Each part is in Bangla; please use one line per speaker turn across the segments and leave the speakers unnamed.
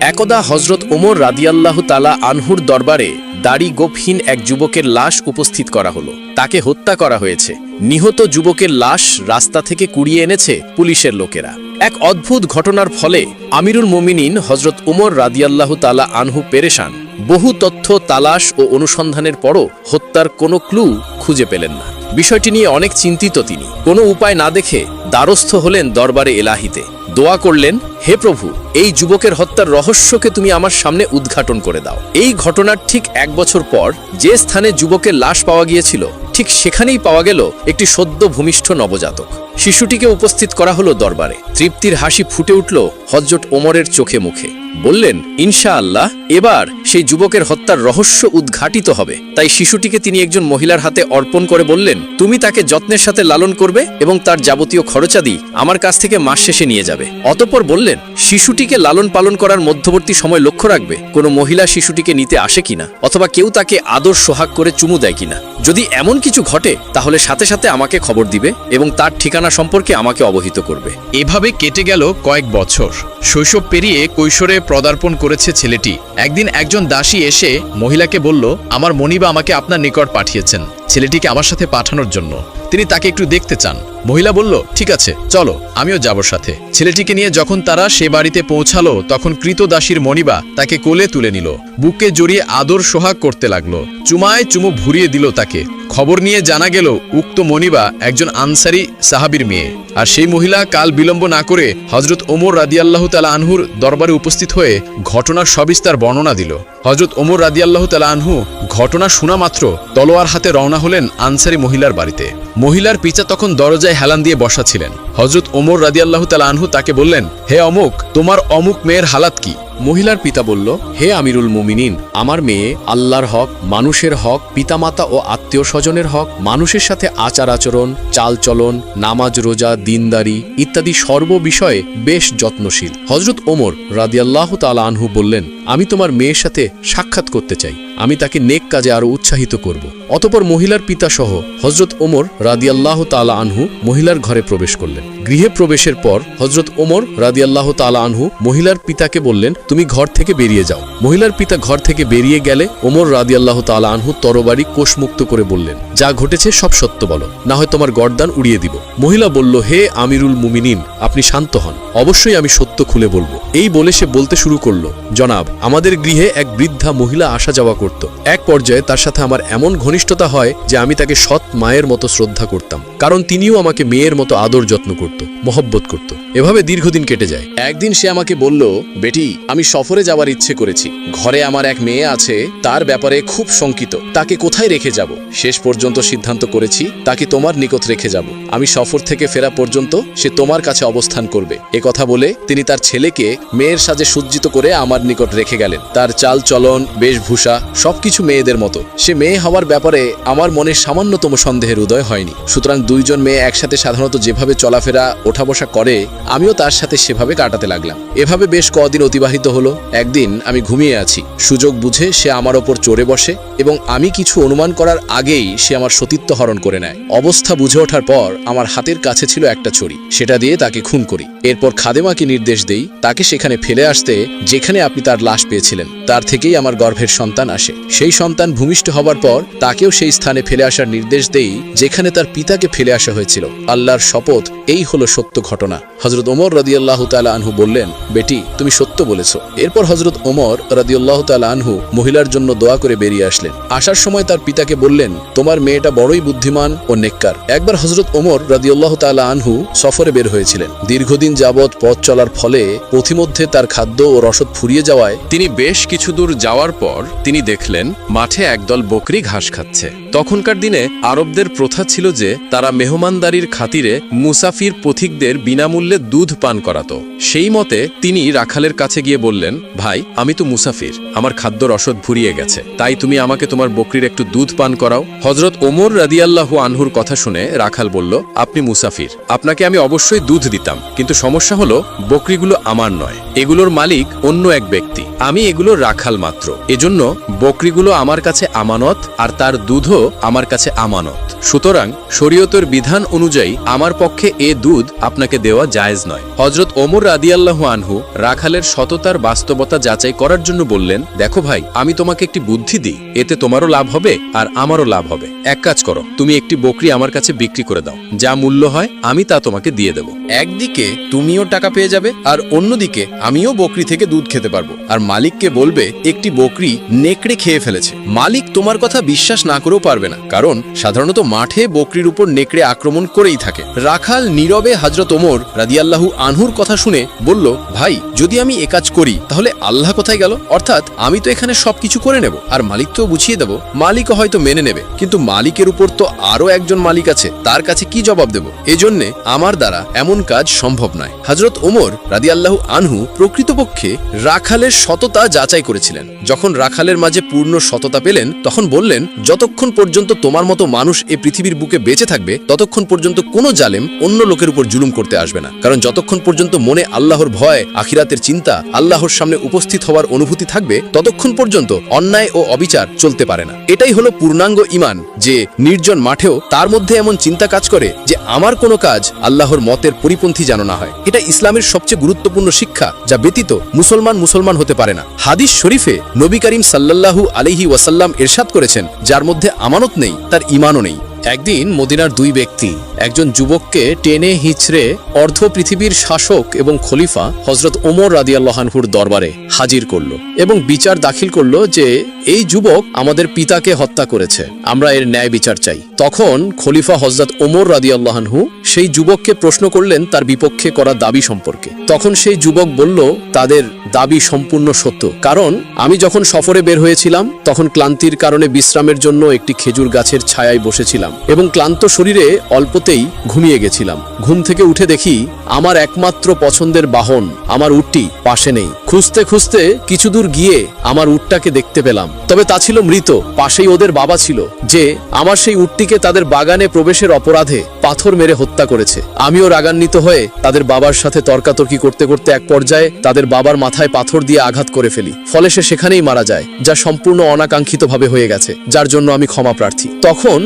একদা হজরত ওমর রাদিয়াল্লাহ তালা আনহুর দরবারে দাড়ি গোপহীন এক যুবকের লাশ উপস্থিত করা হলো। তাকে হত্যা করা হয়েছে। নিহত যুবকের লাশ রাস্তা থেকে কুড়িয়ে এনেছে পুলিশের লোকেরা। এক অদ্ভুত ঘটনার ফলে আমিরুল মোমিনিন হজরত উমর রাদিয়াল্লাহ তালা আনহু পেরেশান। বহু তথ্য, তালাশ ও অনুসন্ধানের পরও হত্যার কোনো ক্লু খুঁজে পেলেন না। বিষয়টি নিয়ে অনেক চিন্তিত তিনি। কোনো উপায় না দেখে দ্বারস্থ হলেন দরবারে এলাহিতে। দোয়া করলেন, হে প্রভু, এই যুবকের হত্যার রহস্যকে তুমি আমার সামনে উদ্ঘাটন করে দাও। এই ঘটনার ঠিক এক বছর পর যে স্থানে যুবকের লাশ পাওয়া গিয়েছিল ঠিক সেখানেই পাওয়া গেল একটি সদ্য ভূমিষ্ঠ নবজাতক। শিশুটিকে উপস্থিত করা হলো দরবারে। তৃপ্তির হাসি ফুটে উঠল হজরত ওমরের চোখে মুখে। বললেন ইনশা আল্লাহ এবার সেই যুবকের হত্যার রহস্য উদ্ঘাটিত হবে। তাই শিশুটিকে তিনি একজন মহিলার হাতে অর্পণ করে বললেন, তুমি তাকে যত্নের সাথে লালন করবে এবং তার যাবতীয় খরচাদি আমার কাছ থেকে মাস শেষে নিয়ে যাবে। অতঃপর বললেন, শিশুটিকে লালন পালন করার মধ্যবর্তী সময় লক্ষ্য রাখবে। কোনো মহিলা শিশুটিকে নিতে আসে কিনা? অথবা কেউ তাকে আদর সোহাগ করে চুমু দেয় কিনা? যদি এমন কিছু ঘটে, তাহলে সাথে সাথে আমাকে খবর দিবে এবং তার ঠিকানা সম্পর্কে আমাকে অবহিত করবে।
এভাবে কেটে গেল কয়েক বছর। শৈশব পেরিয়ে কৈশোরে প্রদার্পণ করেছে ছেলেটি। একদিন একজন দাসী এসে মহিলাকে বলল, আমার মনিবা আমাকে আপনার নিকট পাঠিয়েছেন। ছেলেটিকে আমার সাথে পাঠানোর জন্য। তিনি তাকে একটু দেখতে চান। মহিলা বলল, ঠিক আছে, চলো, আমিও যাব সাথে। ছেলেটিকে নিয়ে যখন তারা সে বাড়িতে পৌঁছালো, তখন কৃত দাসীর মনিবা তাকে কোলে তুলে নিল। বুকে জড়িয়ে আদর সোহাগ করতে লাগল। চুমায় চুমু ভুরিয়ে দিল তাকে। খবর নিয়ে জানা গেল, উক্ত মনিবা একজন আনসারি সাহাবির মেয়ে। আর সেই মহিলা কাল বিলম্ব না করে হজরত ওমর রাদিয়াল্লাহ তালা আনহুর দরবারে উপস্থিত হয়ে ঘটনার সবিস্তার বর্ণনা দিল। হজরত ওমর রাদিয়াল্লাহ তালা আনহু ঘটনা শোনা মাত্র তলোয়ার হাতে রওনা হলেন আনসারি মহিলার বাড়িতে। মহিলার পিচা তখন দরজায় হেলান দিয়ে বসা ছিলেন। হজরত ওমর রাদিয়াল্লাহ তালা আনহু তাকে বললেন, হে অমুক, তোমার অমুক মেয়ের হালাত কি?
মহিলার পিতা বলল, হে আমিরুল মুমিনিন, আমার মেয়ে আল্লাহর হক, মানুষের হক, পিতামাতা ও আত্মীয় স্বজনের হক, মানুষের সাথে আচার আচরণ চালচলন নামাজ রোজা, দিনদারি ইত্যাদি সর্ব বিষয়ে বেশ যত্নশীল। হজরত ওমর রাদিয়াল্লাহ তালা আনহু বললেন, আমি তোমার মেয়ের সাথে সাক্ষাৎ করতে চাই। আমি তাকে নেক কাজে আরও উৎসাহিত করব। অতপর মহিলার পিতা সহ হজরত ওমর রাদিয়াল্লাহ তালা আনহু মহিলার ঘরে প্রবেশ করলেন। গৃহে প্রবেশের পর হজরত ওমর রাদিয়াল্লাহ তালা আনহু মহিলার পিতাকে বললেন তুমি ঘর থেকে বেরিয়ে যাও। মহিলার পিতা ঘর থেকে বেরিয়ে গেলে ওমর রাদিয়াল্লাহ তালা আনহু তরবারি কোষমুক্ত করে বললেন, যা ঘটেছে সব সত্য বলো, না হয় তোমার গর্দান উড়িয়ে দিব। মহিলা বলল, হে আমিরুল মুমিনিন, আপনি শান্ত হন, অবশ্যই আমি সত্য খুলে বলব। এই বলে সে বলতে শুরু করল, জনাব, আমাদের গৃহে এক বৃদ্ধা মহিলা আসা যাওয়া করত। এক পর্যায়ে তার সাথে আমার এমন ঘনিষ্ঠতা হয় যে আমি তাকে সৎ মায়ের মতো শ্রদ্ধা করতাম, কারণ তিনিও আমাকে মেয়ের মতো আদর যত্ন করত, মহব্বত করত। এভাবে দীর্ঘদিন কেটে যায়। একদিন সে আমাকে বলল, বেটি আমি সফরে যাওয়ার ইচ্ছে করেছি। ঘরে আমার এক মেয়ে আছে, তার ব্যাপারে খুব শঙ্কিত। তাকে কোথায় রেখে যাব? শেষ পর্যন্ত সিদ্ধান্ত করেছি, তাকে তোমার নিকট রেখে যাব। আমি সফর থেকে ফেরা পর্যন্ত সে তোমার কাছে অবস্থান করবে। এ কথা বলে তিনি তার ছেলেকে মেয়ের সাজে সজ্জিত করে আমার নিকট রেখে গেলেন। তার চাল চলন, বেশভূষা, সবকিছু মেয়েদের মতো। সে মেয়ে হওয়ার ব্যাপারে আমার মনে সামান্যতম সন্দেহের উদয় হয়নি। সুতরাং দুইজন মেয়ে একসাথে সাধারণত যেভাবে চলাফেরা ওঠা বসা করে, আমিও তার সাথে সেভাবে কাটাতে লাগলাম। এভাবে বেশ কদিন অতিবাহিত হলো, একদিন আমি ঘুমিয়ে আছি। সুযোগ বুঝে সে আমার ওপর চড়ে বসে এবং আমি কিছু অনুমান করার আগেই সে আমার সতীত্ব হরণ করে নেয়। অবস্থা বুঝে ওঠার পর আমার হাতের কাছে ছিল একটা ছড়ি সেটা দিয়ে তাকে খুন করি। এরপর খাদেমাকে নির্দেশ দেই তাকে সেখানে ফেলে আসতে যেখানে আপনি তার লাশ পেয়েছিলেন। তার থেকেই আমার গর্ভের সন্তান আসে। সেই সন্তান ভূমিষ্ঠ হবার পর তাকেও সেই স্থানে ফেলে আসার নির্দেশ দেই যেখানে তার পিতাকে ফেলে আসা হয়েছিল। আল্লাহর শপথ এই হলো সত্য ঘটনা। হজরত ওমর রাদিয়াল্লাহু তাআলা আনহু বললেন, বেটি, তুমি সত্য বলেছ। এরপর হজরত ওমর রাদিয়াল্লাহু তাআলা আনহু মহিলার জন্য দোয়া করে বেরিয়ে আসলেন। আসার সময় তার পিতাকে বললেন, তোমার মেয়েটা বড়ই বুদ্ধিমান ও নেককার। একবার হজরত ওমর রাদিয়াল্লাহু তাআলা আনহু সফরে বের হয়েছিলেন। দীর্ঘদিন যাবৎ পথ চলার ফলে পথিমধ্যে তার খাদ্য ও রসদ ফুরিয়ে যাওয়ায় তিনি বেশ কিছু দূর যাওয়ার পর তিনি দেখলেন, মাঠে একদল বকরি ঘাস খাচ্ছে। তখনকার দিনে আরবদের প্রথা ছিল যে, তারা মেহমানদারির খাতিরে মুসাফির পথিকদের বিনামূল্যে দুধ পান করাতো। সেই মতে তিনি রাখালের কাছে গিয়ে বললেন, ভাই, আমি তো মুসাফির। আমার খাদ্য রসদ ভুরিয়ে গেছে। তাই তুমি আমাকে তোমার বকরির একটু দুধ পান করাও। হজরত ওমর রাদিয়াল্লাহু আনহুর কথা শুনে রাখাল বলল, আপনি মুসাফির। আপনাকে আমি অবশ্যই দুধ দিতাম। কিন্তু সমস্যা হলো, বকরিগুলো আমার নয়। এগুলোর মালিক অন্য এক ব্যক্তি। আমি এগুলোর রাখাল মাত্র। এজন্য বকরিগুলো আমার কাছে আমানত আর তার দুধও আমার কাছে আমানত। সুতরাং শরীয়তের বিধান অনুযায়ী আমার পক্ষে এ দুধ আপনাকে দেওয়া জায়েজ নয়। হজরত ওমর রাদিয়াল্লাহু আনহু রাখালের সততার বাস্তবতা যাচাই করার জন্য বললেন, দেখো ভাই, আমি তোমাকে একটি বুদ্ধি দিই। এতে তোমারও লাভ হবে আর আমারও লাভ হবে। এক কাজ করো, তুমি একটি বকরি আমার কাছে বিক্রি করে দাও। যা মূল্য হয়, আমি তা তোমাকে দিয়ে দেব। একদিকে তুমিও টাকা পেয়ে যাবে, আর অন্যদিকে আমিও বকরি থেকে দুধ খেতে পারব। আর মালিককে বলবে, একটি বকরি নেকড়ে খেয়ে ফেলেছে। মালিক তোমার কথা বিশ্বাস না করেও পারবে না, কারণ সাধারণত মাঠে বকরির উপর নেকড়ে আক্রমণ করেই থাকে। রাখাল নীরবে হজরত ওমর রাদিয়াল্লাহু আনহুর কথা শুনে বলল, ভাই, যদি আমি এ কাজ করি, তাহলে আল্লাহ কোথায় গেল? অর্থাৎ আমি তো এখানে সবকিছু করে নেব। আর মালিক তো বুঝিয়ে দেব, মালিকও হয়তো মেনে নেবে। কিন্তু মালিকের উপর তো আরও একজন মালিক আছে, তার কাছে কি জবাব দেব? এজন্যে আমার দ্বারা এমন কাজ সম্ভব নয়। হজরত ওমর রাদিয়াল্লাহু আনহু প্রকৃতপক্ষে রাখালের সততা যাচাই করেছিলেন। যখন রাখালের মাঝে পূর্ণ সততা পেলেন, তখন বললেন, যতক্ষণ পর্যন্ত তোমার মতো মানুষ এ পৃথিবীর বুকে বেঁচে থাকবে, ততক্ষণ পর্যন্ত কোনো জালেম অন্য লোকের উপর জুলুম করতে আসবে না। কারণ যতক্ষণ পর্যন্ত মনে আল্লাহর ভয়, আখিরাতের চিন্তা, আল্লাহর সামনে উপস্থিত হওয়ার অনুভূতি থাকবে, ততক্ষণ পর্যন্ত অন্যায় ও অবিচার চলতে পারে না। এটাই হলো পূর্ণাঙ্গ ইমান যে নির্জন মাঠেও তার মধ্যে এমন চিন্তা কাজ করে যে আমার কোনো কাজ আল্লাহর মতের পরিপন্থী যেন না হয়। এটা ইসলামের সবচেয়ে গুরুত্বপূর্ণ শিক্ষা, যা ব্যতীত মুসলমান মুসলমান হতে পারে না। হাদিস শরীফে নবী করিম সাল্লাহু আলিহি ওয়াসাল্লাম এরশাদ করেছেন, যার মধ্যে আমানত নেই, তার ইমানও নেই। একদিন মদিনার দুই ব্যক্তি, একজন যুবককে টেনে হিচড়ে অর্ধ পৃথিবীর শাসক এবং খলিফা হজরত ওমর রাদিয়াল্লাহানহুর দরবারে হাজির করল এবং বিচার দাখিল করল যে, এই যুবক আমাদের পিতাকে হত্যা করেছে, আমরা এর ন্যায় বিচার চাই। তখন খলিফা হজরত ওমর রাদিয়াল্লাহানহু সেই যুবককে প্রশ্ন করলেন তার বিপক্ষে করা দাবি সম্পর্কে। তখন সেই যুবক বলল, তাদের দাবি সম্পূর্ণ সত্য, কারণ আমি যখন সফরে বের হয়েছিলাম, তখন ক্লান্তির কারণে বিশ্রামের জন্য একটি খেজুর গাছের ছায়ায় বসেছিলাম। এবং ক্লান্ত শরীরে অল্পতেই ঘুমিয়ে গেছিলাম। ঘুম থেকে উঠে দেখি আমার একমাত্র পছন্দের বাহন, আমার উটটি পাশে নেই। খুঁজতে খুঁজতে কিছু দূর গিয়ে আমার উটটাকে দেখতে পেলাম। তবে তা ছিল মৃত, পাশেই ওদের বাবা ছিল, যে আমার সেই উটটিকে তাদের বাগানে প্রবেশের অপরাধে পাথর মেরে হত্যা করেছে। আমিও রাগান্বিত হয়ে তাদের বাবার সাথে তর্কাতর্কি করতে করতে এক পর্যায়ে তাদের বাবার মাথায় পাথর দিয়ে আঘাত করে ফেলি। ফলে সে সেখানেই মারা যায়, যা সম্পূর্ণ অনাকাঙ্ক্ষিতভাবে হয়ে গেছে, যার জন্য আমি ক্ষমা প্রার্থী। তখন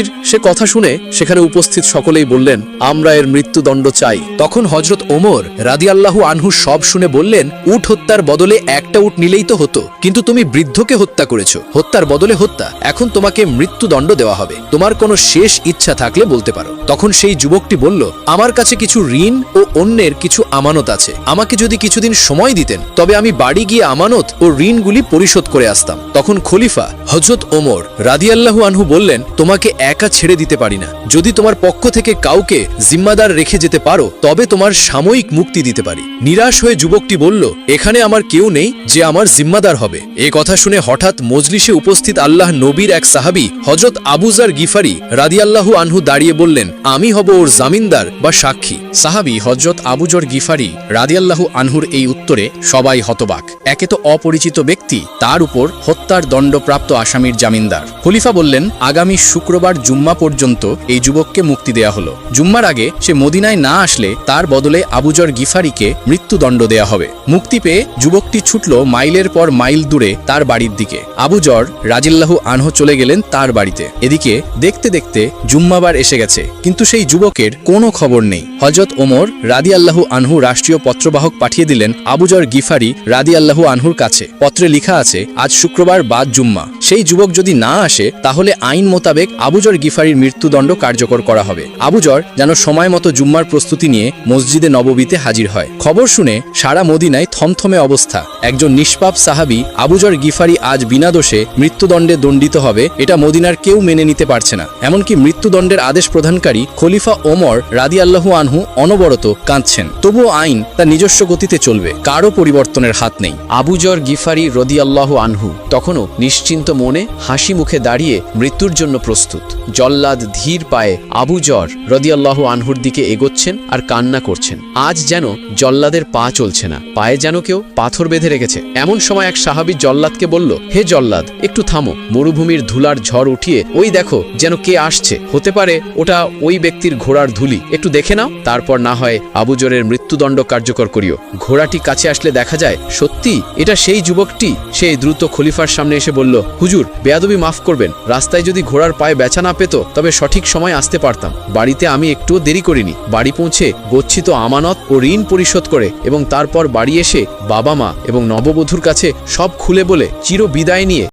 যুবকটির সে কথা শুনে সেখানে উপস্থিত সকলেই বললেন, আমরা এর মৃত্যুদণ্ড চাই। তখন হজরত ওমর রাদিয়াল্লাহু আনহু সব শুনে বললেন, উট হত্যার বদলে একটা উট নিলেই তো হতো, কিন্তু তুমি বৃদ্ধকে হত্যা করেছ। হত্যার বদলে হত্যা, এখন তোমাকে মৃত্যুদণ্ড দেওয়া হবে। তোমার কোনো শেষ ইচ্ছা থাকলে বলতে পারো। তখন সেই যুবকটি বলল, আমার কাছে কিছু ঋণ ও অন্যের কিছু আমানত আছে। আমাকে যদি কিছুদিন সময় দিতেন, তবে আমি বাড়ি গিয়ে আমানত ও ঋণগুলি পরিশোধ করে আসতাম। তখন খলিফা হজরত ওমর রাদিয়াল্লাহু আনহু বললেন, তোমাকে একা ছেড়ে দিতে পারি না। যদি তোমার পক্ষ থেকে কাউকে জিম্মাদার রেখে যেতে পারো, তবে তোমার সাময়িক মুক্তি দিতে পারি। নিরাশ হয়ে যুবকটি বলল, এখানে আমার কেউ নেই যে আমার জিম্মাদার হবে। এ কথা শুনে হঠাৎ মজলিসে উপস্থিত আল্লাহ নবীর এক সাহাবি হজরত আবুজার গিফারি রাদিয়াল্লাহু আনহু দাঁড়িয়ে বললেন, আমি হব ওর জামিনদার বা সাক্ষী। সাহাবি হজরত আবুজর গিফারি রাদিয়াল্লাহু আনহুর এই উত্তরে সবাই হতবাক। একে তো অপরিচিত ব্যক্তি, তার উপর হত্যার দণ্ডপ্রাপ্ত আসামির জামিনদার। খলিফা বললেন, আগামী শুক্রবার জুম্মা পর্যন্ত এই যুবককে মুক্তি দেয়া হলো। জুম্মার আগে সে মদিনায় না আসলে তার বদলে আবুজর গিফারিকে মৃত্যুদণ্ড দেয়া হবে। মুক্তি পেয়ে যুবকটি ছুটল মাইলের পর মাইল দূরে তার বাড়ির দিকে। আবুজর রাজিল্লাহু আনহ চলে গেলেন তার বাড়িতে। এদিকে দেখতে দেখতে জুম্মাবার এসে গেছে, কিন্তু সেই যুবকের কোনো খবর নেই। হজরত ওমর রাদি আল্লাহু আনহু রাষ্ট্রীয় পত্রবাহক পাঠিয়ে দিলেন আবুজর গিফারি রাদি আল্লাহু আনহুর কাছে। পত্রে লিখা আছে, আজ শুক্রবার বাদ জুম্মা। সেই যুবক যদি না আসে, তাহলে আইন মোতাবেক আবুজর গিফারির মৃত্যুদণ্ড কার্যকর করা হবে। আবুজর যেন সময় মতো জুম্মার প্রস্তুতি নিয়ে মসজিদে নববীতে হাজির হয়। খবর শুনে সারা মদিনায় থমথমে অবস্থা। একজন নিষ্পাপ সাহাবি আবুজর গিফারি আজ বিনা দোষে মৃত্যুদণ্ডে দণ্ডিত হবে, এটা মদিনার কেউ মেনে নিতে পারছে না। এমনকি মৃত্যুদণ্ডের আদেশ প্রদানকারী খলিফা ওমর রাদি আল্লাহু আনহু অনবরত কাঁদছেন। তবুও আইন তার নিজস্ব গতিতে চলবে, কারও পরিবর্তনের হাত নেই। আবুজর গিফারি রদি আল্লাহ আনহু তখনও নিশ্চিন্ত মনে হাসি মুখে দাঁড়িয়ে মৃত্যুর জন্য প্রস্তুত। জল্লাদ ধীর পায়ে আবু জর রদিয়াল্লাহ আনহুর দিকে এগোচ্ছেন আর কান্না করছেন। আজ যেন জল্লাদের পা চলছে না, পায়ে যেন কেউ পাথর বেঁধে রেখেছে। এমন সময় এক সাহাবি জল্লাদকে বলল, হে জল্লাদ, একটু থামো। মরুভূমির ধুলার ঝড় উঠিয়ে ওই দেখো যেন কে আসছে। হতে পারে ওটা ওই ব্যক্তির ঘোড়ার ধুলি। একটু দেখে নাও, তারপর না হয় আবুজরের মৃত্যুদণ্ড কার্যকর করিও। ঘোড়াটি কাছে আসলে দেখা যায় সত্যি এটা সেই যুবকটি? সেই দ্রুত খলিফার সামনে এসে বলল হুজুর, বেয়াদবি মাফ করবেন। রাস্তায় যদি ঘোড়ার পায়ে বেচা না পেত, তবে সঠিক সময় আসতে পারতাম। বাড়িতে আমি একটুও দেরি করিনি। বাড়ি পৌঁছে গচ্ছিত আমানত ও ঋণ পরিশোধ করে এবং তারপর বাড়ি এসে বাবা মা এবং নববধূর কাছে সব খুলে বলে চির বিদায় নিয়ে